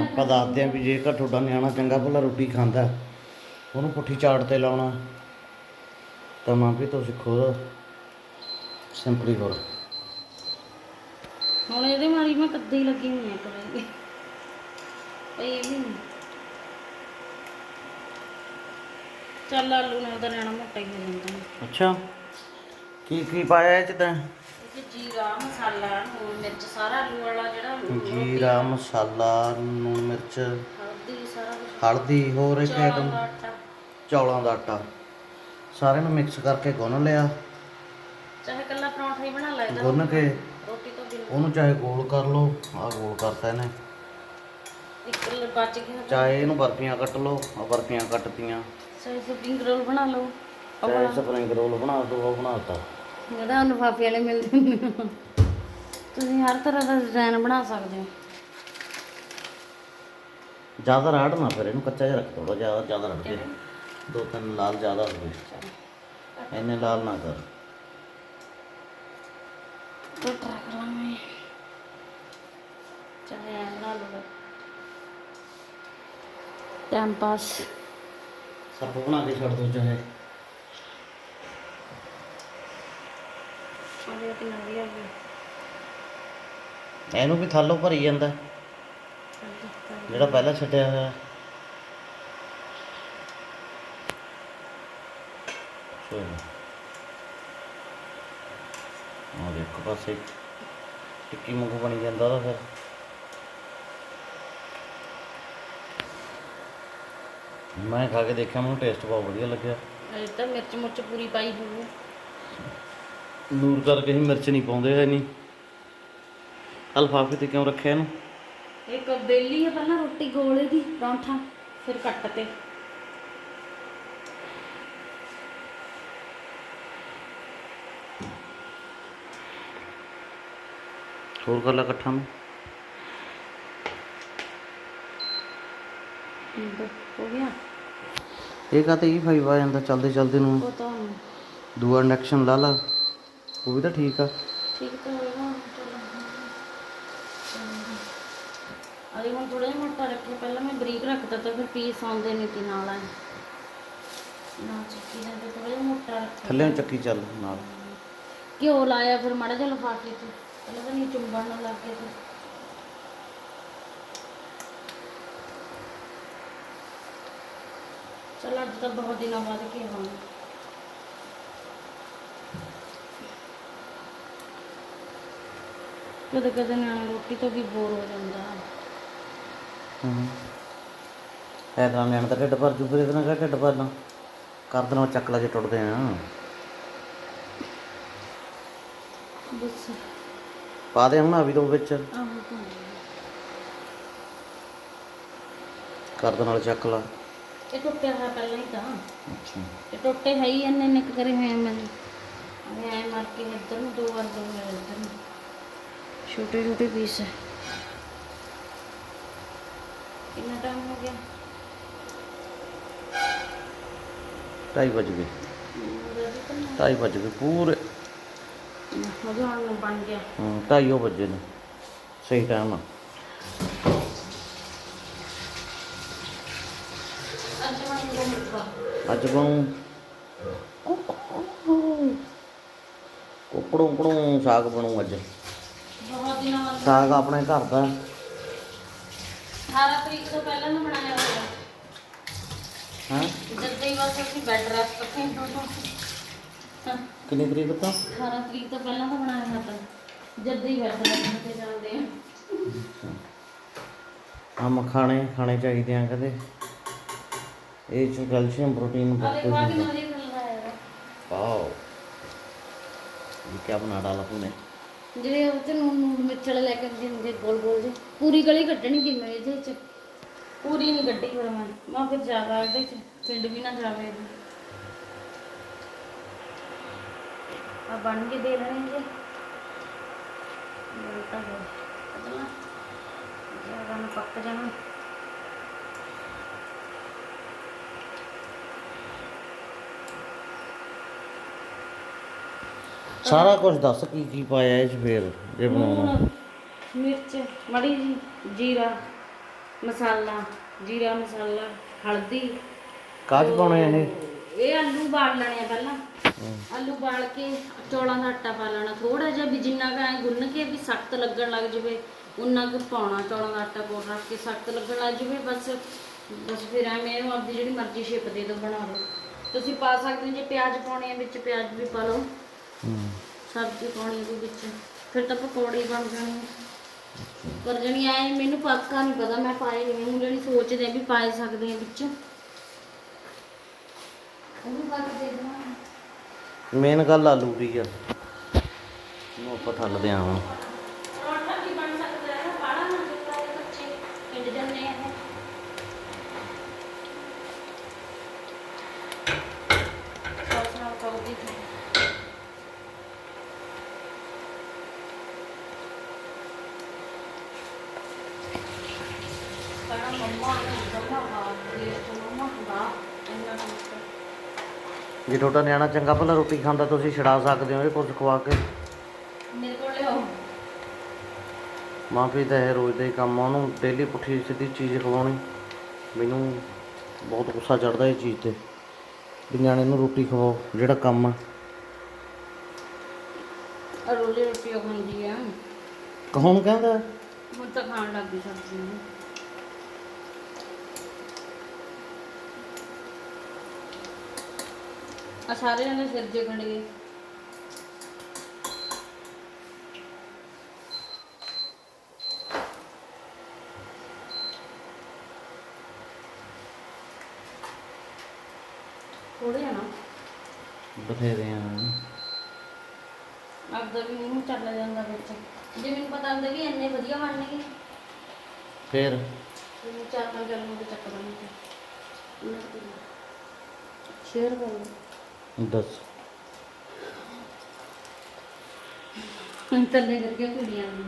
ਆਪਾਂ ਦੱਸਦੇ ਆਂ ਵੀ ਜੇਕਰ ਤੁਹਾਡਾ ਨਿਆਣਾ ਚੰਗਾ ਭਲਾ ਰੋਟੀ ਖਾਂਦਾ ਉਹਨੂੰ ਪੁੱਠੀ ਚਾਟ ਤੇ ਲਾਉਣਾ। ਤਾਂ ਮਾਂ ਵੀ ਤੁਸੀਂ ਖੁਦ ਸਿੰਪਲੀ ਕਰੋ। ਹੁਣ ਇਹਦੇ ਮਾਰੀ ਮੈਂ ਕੱਦੀ ਲੱਗੀ ਹੋਈ ਆ ਕਰੇ ਇਹ ਵੀ। ਚੱਲ ਆਲੂ ਨਾਲ ਤਾਂ ਰਹਿਣਾ ਮੋਟਾ ਹੀ ਹੋ ਜਾਂਦਾ। ਅੱਛਾ। ਕੀ ਕੀ ਪਾਇਆ ਇਹ ਚ ਤਾਂ? ਜੀਰਾ ਮਸਾਲਾ ਨੂਣ ਮਿਰਚ ਸਾਰਾ ਆਲੂ ਵਾਲਾ ਜਿਹੜਾ ਜੀਰਾ ਮਸਾਲਾ ਲੂਣ ਮਿਰਚ। ਹਲਦੀ ਸਾਰਾ ਹਲਦੀ ਹੋਰ ਇੱਕ ਆਈਟਮ ਚੌਲਾਂ ਦਾ ਆਟਾ। ਸਾਰਿਆਂ ਨੂੰ ਮਿਕਸ ਕਰਕੇ ਗੁੰਨ ਲਿਆ। ਚਾਹੇ ਕੱਲਾ ਪਰੌਂਠਾ ਹੀ ਬਣਾ ਲੈ ਇਹਦਾ ਗੁੰਨ ਕੇ ਰੋਟੀ ਤੋਂ ਬਿਨਾਂ। ਉਹਨੂੰ ਚਾਹੇ ਗੋਲ ਕਰ ਲਓ ਆਹ ਗੋਲ ਕਰਤਾ ਇਹਨੇ। ਇੱਕ ਲ- ਬਚ ਗਿਆ ਚਾਹੇ ਇਹਨੂੰ ਬਰਫੀਆਂ ਕੱਟ ਲਓ ਆ ਬਰਫੀਆਂ ਕੱਟਤੀਆਂ। ਚਾਹੇ ਸਪਰਿੰਗ ਰੋਲ ਬਣਾ ਲਓ। ਚਾਹੇ ਸਪਰਿੰਗ ਰੋਲ ਬਣਾ ਦੋ ਉਹ ਬਣਾਤਾ ਜਿਹੜਾ ਲਿਫਾਫੇ ਵਾਲੇ ਮਿਲਦੇ ਨੇ ਤੁਸੀਂ ਹਰ ਤਰ੍ਹਾਂ ਦਾ ਡਿਜ਼ਾਈਨ ਬਣਾ ਸਕਦੇ ਹੋ ਜ਼ਿਆਦਾ ਰਾੜ ਨਾ ਫਿਰ ਇਹਨੂੰ ਕੱਚਾ ਜਿਹਾ ਰੱਖ ਥੋੜਾ ਜ਼ਿਆਦਾ ਜ਼ਿਆਦਾ ਰੱਖ ਦੇ ਦੋ ਤਿੰਨ ਲਾਲ ਜ਼ਿਆਦਾ ਹੋਵੇ ਇੰਨੇ ਲਾਲ ਨਾ ਕਰ तो ट्राई कर मैं चाहे बना लो टाइम पास ਸਭ ਬਣਾ ਕੇ ਛੱਡ ਦੋ ਚਾਹੇ ਆ ਇਹਨੂੰ ਵੀ ਥੱਲੋਂ ਭਰੀ ਜਾਂਦਾ। ਜਿਹੜਾ ਪਹਿਲਾਂ ਛੱਡਿਆ ਹੋਇਆ। ਆ ਦੇਖੋ ਪਾਸੇ ਟਿੱਕੀ ਮੰਗੂ ਬਣੀ ਜਾਂਦਾ ਉਹਦਾ ਫਿਰ। ਮੈਂ ਖਾ ਕੇ ਦੇਖਿਆ ਮੈਨੂੰ ਟੇਸਟ ਬਹੁਤ ਵਧੀਆ ਲੱਗਿਆ। ਇਹ ਤਾਂ ਮਿਰਚ ਮੁਰਚ ਪੂਰੀ ਪਾਈ ਹੋਊ ਨੂਰ ਕਰਕੇ ਹੀ ਮਿਰਚ ਨਹੀਂ ਪਾਉਂਦੇ ਹੈ ਨਹੀਂ। ਅਲਫਾਫੇ ਤੇ ਕਿਉਂ ਰੱਖਿਆ ਇਹਨੂੰ? ਇੱਕ ਬੇਲੀ ਹੈ ਪਹਿਲਾਂ ਰੋਟੀ ਗੋਲੇ ਦੀ ਪਰੌਂਠਾ ਫਿਰ ਕੱਟ ਤੇ। ਹੋਰ ਕਰ ਲਾ ਇਕੱਠਾ ਨੂੰ। ਹੋ ਗਿਆ। ਇਹ ਕਹਤੇ ਹੀ ਫਾਈਵ ਆ ਜਾਂਦਾ ਚਲਦੇ ਚਲਦੇ ਨੂੰ ਦੂਆ ਇੰਡਕਸ਼ਨ ਲਾ ਲਾ। ਉਹ ਵੀ ਤਾਂ ਠੀਕ ਆ। ਠੀਕ ਤਾਂ ਹੋਏਗਾ ਚਲੋ ਅਰੇ ਮੈਂ ਥੋੜਾ ਜਿਹਾ ਮੋਟਾ ਰੱਖਿਆ ਪਹਿਲਾਂ ਮੈਂ ਬਰੀਕ ਰੱਖਦਾ ਤਾਂ ਫਿਰ ਪੀਸ ਆਉਂਦੇ ਨਹੀਂ ਤੇ ਨਾਲ ਆ ਨਾ ਚੱਕੀ ਦਾ ਥੋੜਾ ਜਿਹਾ ਮੋਟਾ ਰੱਖਿਆ। ਥੱਲੇ ਨੂੰ ਚੱਕੀ ਚੱਲ ਨਾਲ। ਘਿਓ ਲਾਇਆ ਫਿਰ ਮਾੜਾ ਜਿਹਾ ਲਫਾਫੇ 'ਚ। ਪਹਿਲਾਂ ਤਾਂ ਨਹੀਂ ਚੁੰਬਣ ਨਾਲ ਲੱਗ ਗਿਆ ਤੇ ਚਲ ਅੱਜ ਤਾਂ ਬਹੁਤ ਦਿਨਾਂ ਬਾਅਦ ਕੀ ਹੋਣਾ ਕਦੇ ਕਦੇ ਨਿਆਣਾ ਰੋਟੀ ਤੋਂ ਵੀ ਬੋਰ ਹੋ ਜਾਂਦਾ। ਹੂੰ ਐ ਤਾਂ ਨਿਆਣ ਦਾ ਢਿੱਡ ਭਰ ਜੂ ਫਿਰ ਇਹਦੇ ਨਾਲ ਕਿਹੜਾ ਢਿੱਡ ਭਰਨਾ? ਕਰ ਦੇਣਾ ਚੱਕ ਲਾ ਜੇ ਟੁੱਟਦੇ ਆ। ਬਸ। ਪਾ ਦੇ ਹੁਣ ਆ ਵੀ ਦੋ ਵਿੱਚ। ਆਹੋ ਤਾਂ ਕਰ ਦੇ ਨਾਲ ਚੱਕ ਲਾ। ਇਹ ਟੁੱਟਿਆ ਹੋਇਆ ਪਹਿਲਾਂ ਹੀ ਤਾਂ। ਅੱਛਾ। ਇਹ ਟੁੱਟੇ ਹੈ ਹੀ ਇੰਨੇ ਨਿੱਕ ਕਰੇ ਹੋਏ ਮੈਂ ਮੈਂ ਐ ਮਾਰ ਕੇ ਇੱਧਰ ਨੂੰ ਦੋ ਵਾਰ ਦੋ ਛੋਟੇ ਛੋਟੇ ਪੀਸ ਹੈ ਕਿੰਨਾ ਟਾਈਮ ਹੋ ਗਿਆ? ਢਾਈ ਵੱਜ ਗਏ। ਢਾਈ ਵੱਜ ਗਏ ਪੂਰੇ। ਮਜ਼ੇ ਹੁਣ ਨੂੰ ਬਣ ਗਿਆ। ਹੂੰ ਢਾਈ ਹੋ ਵੱਜੇ ਨੇ। ਸਹੀ ਟਾਈਮ ਆ। ਅੱਜ ਬਣੂ ਕੁਕੜੋਂ ਕੁਕੜੋਂ ਸਾਗ ਬਣੂ ਅੱਜ। ਬਹੁਤ ਬਾਅਦ ਸਾਗ ਆਪਣੇ ਘਰ ਦਾ। 18 ਤਰੀਕ ਤੋਂ ਪਹਿਲਾਂ ਨਾ ਬਣਾਇਆ ਹੋਇਆ। ਹਾਂ? ਜਦ ਹੀ ਬਸ ਅਸੀਂ ਬੈੱਡ ਰੈਸਟ ਤੇ ਹਾਂ ਕਿੰਨੀ ਤਰੀਕ ਤੋਂ? 18 ਤਰੀਕ ਤੋਂ ਪਹਿਲਾਂ ਤਾਂ ਬਣਾਇਆ ਹੋਇਆ ਤਾਂ। ਜਦ ਹੀ ਬੈੱਡ ਰੈਸਟ ਤੇ ਜਾਂਦੇ ਆ। ਆਮ ਖਾਣੇ ਖਾਣੇ ਚਾਹੀਦੇ ਆ ਕਦੇ। ਇਹ ਚ ਕੈਲਸ਼ੀਅਮ ਪ੍ਰੋਟੀਨ ਕਿ ਹੁੰਦਾ। ਰਹਾ ਹੈ ਵਾਓ। ਇਹ ਕੀ ਬਣਾ ਡਾਲਾ ਤੂਨੇ? ਜਿਹੜੇ ਉਹ ਤੇ ਨੂਨ ਨੂਨ ਮਿਰਚ ਵਾਲੇ ਲੈ ਕੇ ਜਿੰਦੇ ਗੋਲ ਗੋਲ ਜੇ ਪੂਰੀ ਗਲੀ ਕੱਢਣੀ ਸੀ ਇਹਦੇ ਚ ਪੂਰੀ ਨਹੀਂ ਕੱਢੀ ਫਿਰ ਮੈਂ। ਮੈਂ ਫਿਰ ਜ਼ਿਆਦਾ ਇਹਦੇ ਚ ਪਿੰਡ ਵੀ ਨਾ ਜਾਵੇ ਆ ਬਣ ਕੇ ਦੇ ਰਹੇ ਜੇ ਇਹ ਤਾਂ ਹੈ ਜ਼ਿਆਦਾ ਨਾ ਪੱਕ ਜਾਣਾ। ਸਾਰਾ ਕੁਝ ਦੱਸ ਕੀ ਕੀ ਪਾਇਆ ਚ ਫੇਰ ਜੇ ਬਣਾਉਣਾ। ਨੂਣ ਮਿਰਚ ਮੜੀ ਜੀ ਜੀਰਾ ਮਸਾਲਾ ਜੀਰਾ ਮਸਾਲਾ ਹਲਦੀ। ਕਾਜ ਪਾਉਣੇ ਆ ਇਹ? ਇਹ ਆਲੂ ਬਾਲ ਲੈਣੇ ਆ ਪਹਿਲਾਂ। ਆਲੂ ਬਾਲ ਕੇ ਚੌਲਾਂ ਦਾ ਆਟਾ ਪਾ ਲੈਣਾ। ਥੋੜਾ ਜਿਹਾ ਵੀ ਜਿੰਨਾ ਕੁ ਐ ਗੁੰਨ ਕੇ ਵੀ ਸਖਤ ਲੱਗਣ ਲੱਗ ਜਵੇ ਉਨਾ ਕੁ ਪਾਉਣਾ ਚੌਲਾਂ ਦਾ ਆਟਾ ਕੋਲ ਰੱਖ ਕੇ ਸਖਤ ਲੱਗਣ ਲੱਗ ਜਵੇ ਬਸ ਬਸ ਫਿਰ ਐਵੇਂ ਇਹਨੂੰ ਆਪਦੀ ਜਿਹੜੀ ਮਰਜ਼ੀ ਸ਼ੇਪ ਦੇ ਦਿਓ ਬਣਾ ਲਓ ਤੁਸੀਂ ਪਾ ਸਕਦੇ ਹੋ ਜੇ ਪਿਆਜ਼ ਪਾਉਣੇ ਆ ਵਿੱਚ ਪਿਆਜ਼ ਵੀ ਪਾ ਲਓ। ਸਬਜ਼ੀ ਪਾਉਣੀ ਦੇ ਵਿੱਚ। ਫਿਰ ਤਾਂ ਪਕੌੜੇ ਬਣ ਜਾਣੇ। ਪਰ ਜਣੀ ਆਏ ਮੈਨੂੰ ਪੱਕਾ ਨਹੀਂ ਪਤਾ ਮੈਂ ਪਾਏ ਨਹੀਂ ਮੈਨੂੰ ਜਿਹੜੀ ਸੋਚਦੇ ਆ ਵੀ ਪਾਏ ਸਕਦੇ ਆ ਵਿੱਚ। ਉਹਨੂੰ ਪਾ ਕੇ ਦੇ ਦੇਣਾ ਮੇਨ ਗੱਲ ਆਲੂ ਦੀ ਆ। ਨੂੰ ਆਪਾਂ ਥੱਲਦੇ ਆ ਹੁਣ ਪਰੌਂਠਾ ਵੀ ਬਣ ਸਕਦਾ ਹੈ ਬਾੜਾ ਨਾ ਜਿੱਦਾਂ ਬੱਚੇ ਪਿੰਡ ਜਾਂਦੇ ਆ ਸੌਸ ਨਾਲ ਖਾਓਗੇ ਤਾਂ ਮੰਮਾ ਨੇ ਮੰਮਾ ਦਾ ਜੇ ਤੁਹਾਡਾ ਨਿਆਣਾ ਚੰਗਾ ਭਲਾ ਰੋਟੀ ਖਾਂਦਾ ਤੁਸੀਂ ਛਡਾ ਸਕਦੇ ਹੋ ਇਹ ਕੁਝ ਖਵਾ ਕੇ। ਮੇਰੇ ਕੋਲ ਲਿਆਓ ਮਾਂ ਪਿਓ ਦਾ ਇਹ ਰੋਜ਼ ਦਾ ਹੀ ਕੰਮ ਆ ਉਹਨੂੰ ਡੇਲੀ ਪੁੱਠੀ ਸਿੱਧੀ ਚੀਜ਼ ਖਵਾਉਣੀ। ਮੈਨੂੰ ਬਹੁਤ ਗੁੱਸਾ ਚੜਦਾ ਇਹ ਚੀਜ਼ ਤੇ ਵੀ ਨਿਆਣੇ ਨੂੰ ਰੋਟੀ ਖਵਾਓ ਜਿਹੜਾ ਕੰਮ ਆ। ਰੋਲੇ ਰੋਟੀ ਉਹ ਖਾਂਦੀ ਆ। ਕੌਣ ਕਹਿੰਦਾ? ਹੁਣ ਤਾਂ ਖਾਣ ਲੱਗ ਗਈ ਸਬਜ਼ੀ ਨੂੰ। ਆ ਸਾਰੇ ਜਣੇ ਸਿਰ ਜੇ ਗਏ। ਥੋੜੇ ਆ ਨਾ। ਬਥੇਰੇ ਆ। ਆਪਦਾ ਵੀ ਮੂੰਹ ਚੱਲ ਜਾਂਦਾ ਵਿੱਚ। ਜੇ ਮੈਨੂੰ ਪਤਾ ਹੁੰਦਾ ਵੀ ਇੰਨੇ ਵਧੀਆ ਬਣਨਗੇ। ਫੇਰ? ਮੈਨੂੰ ਚਾਰ ਪੰਜ ਦੇ ਚੱਕ ਦਾਂਗੇ ਸ਼ੇਅਰ ਕਰ। ਲਓ ਦੱਸ। ਹੁਣ ਤੱਲੇ ਕਰਕੇ ਕੁੜੀਆਂ ਨੂੰ।